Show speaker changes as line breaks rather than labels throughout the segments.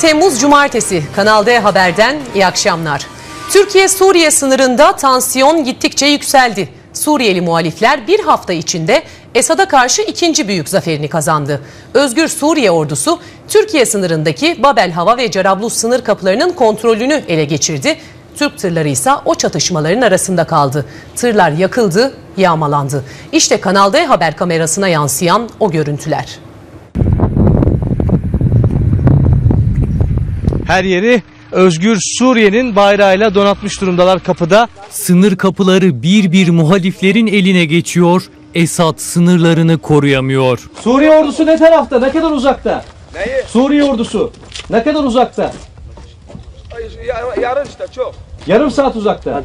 Temmuz Cumartesi Kanal D Haber'den iyi akşamlar. Türkiye-Suriye sınırında tansiyon gittikçe yükseldi. Suriyeli muhalifler bir hafta içinde Esad'a karşı ikinci büyük zaferini kazandı. Özgür Suriye ordusu Türkiye sınırındaki Babel Hava ve Cerablus sınır kapılarının kontrolünü ele geçirdi. Türk tırları ise o çatışmaların arasında kaldı. Tırlar yakıldı, yağmalandı. İşte Kanal D haber kamerasına yansıyan o görüntüler.
Her yeri Özgür Suriye'nin bayrağıyla donatmış durumdalar kapıda.
Sınır kapıları bir bir muhaliflerin eline geçiyor. Esad sınırlarını koruyamıyor.
Suriye ordusu ne tarafta? Ne kadar uzakta? Neyi? Suriye ordusu. Ne kadar uzakta?
Yar- Yarın işte çok.
Yarım saat uzakta.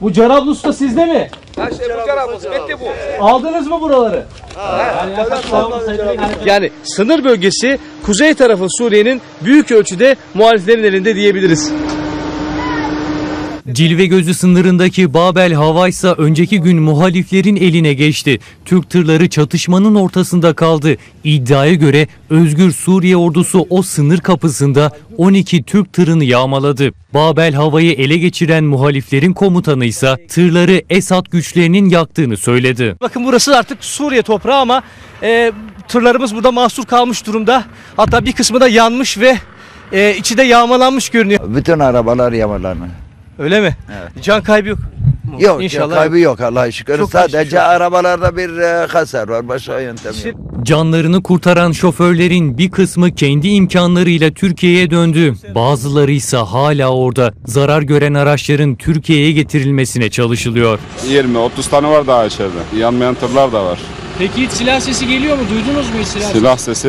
Bu Cerablus da sizde mi?
Her şey bu tarafı. Bitti bu.
Aldınız mı buraları? Yani sınır bölgesi kuzey tarafı Suriye'nin büyük ölçüde muhaliflerin elinde diyebiliriz.
Cilve gözü sınırındaki Babel Hava ise önceki gün muhaliflerin eline geçti. Türk tırları çatışmanın ortasında kaldı. İddiaya göre Özgür Suriye ordusu o sınır kapısında 12 Türk tırını yağmaladı. Babel Hava'yı ele geçiren muhaliflerin komutanı ise tırları Esad güçlerinin yaktığını söyledi.
Bakın burası artık Suriye toprağı ama e, tırlarımız burada mahsur kalmış durumda. Hatta bir kısmı da yanmış ve e, içi de yağmalanmış görünüyor.
Bütün arabalar yamalanır.
Öyle mi? Can kaybı yok. mu?
Yok
İnşallah.
kaybı yok Allah'a şükür.
Çok geçmiş
Sadece
olsun.
arabalarda bir e, hasar var. Başka yöntem yok.
Canlarını kurtaran şoförlerin bir kısmı kendi imkanlarıyla Türkiye'ye döndü. Bazıları ise hala orada. Zarar gören araçların Türkiye'ye getirilmesine çalışılıyor.
20-30 tane var daha içeride. Yanmayan tırlar da var.
Peki hiç silah sesi geliyor mu? Duydunuz mu hiç silah sesi?
Silah sesi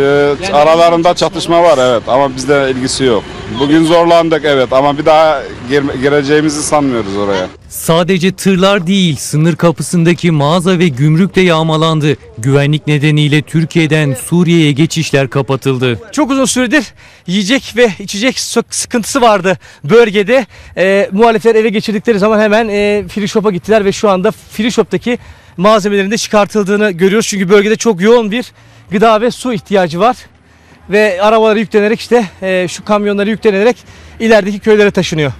aralarında çatışma var evet ama bizde ilgisi yok. Bugün zorlandık evet ama bir daha gir- gireceğimizi sanmıyoruz oraya.
Sadece tırlar değil, sınır kapısındaki mağaza ve gümrük de yağmalandı. Güvenlik nedeniyle Türkiye'den Suriye'ye geçişler kapatıldı.
çok uzun süredir yiyecek ve içecek sıkıntısı vardı bölgede. E, muhalifler ele geçirdikleri zaman hemen e, free shop'a gittiler ve şu anda free shop'taki malzemelerin de çıkartıldığını görüyoruz. Çünkü bölgede çok yoğun bir gıda ve su ihtiyacı var. Ve arabaları yüklenerek işte e, şu kamyonları yüklenerek ilerideki köylere taşınıyor.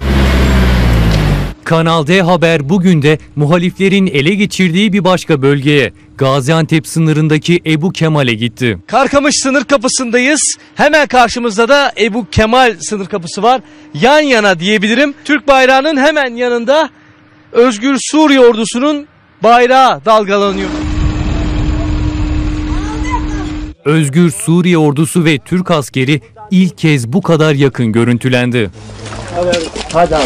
Kanal D Haber bugün de muhaliflerin ele geçirdiği bir başka bölgeye, Gaziantep sınırındaki Ebu Kemal'e gitti.
Karkamış sınır kapısındayız. Hemen karşımızda da Ebu Kemal sınır kapısı var. Yan yana diyebilirim. Türk bayrağının hemen yanında Özgür Suriye ordusunun bayrağı dalgalanıyor.
Özgür Suriye ordusu ve Türk askeri ilk kez bu kadar yakın görüntülendi.
Hadi abi.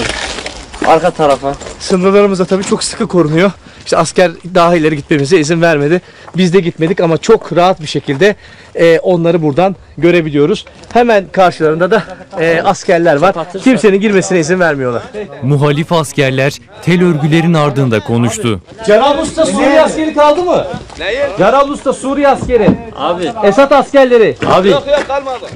Arka tarafa. Sınırlarımız da tabii çok sıkı korunuyor. İşte asker daha ileri gitmemize izin vermedi. Biz de gitmedik ama çok rahat bir şekilde e, onları buradan görebiliyoruz. Hemen karşılarında da e, askerler var. Kimsenin girmesine izin vermiyorlar.
Muhalif askerler tel örgülerin ardında konuştu.
Cerablus'ta Suriye askeri kaldı mı?
Neyi?
Cerablus'ta Suriye askeri.
Abi.
Esad askerleri.
Abi.
Yok yok kalmadı.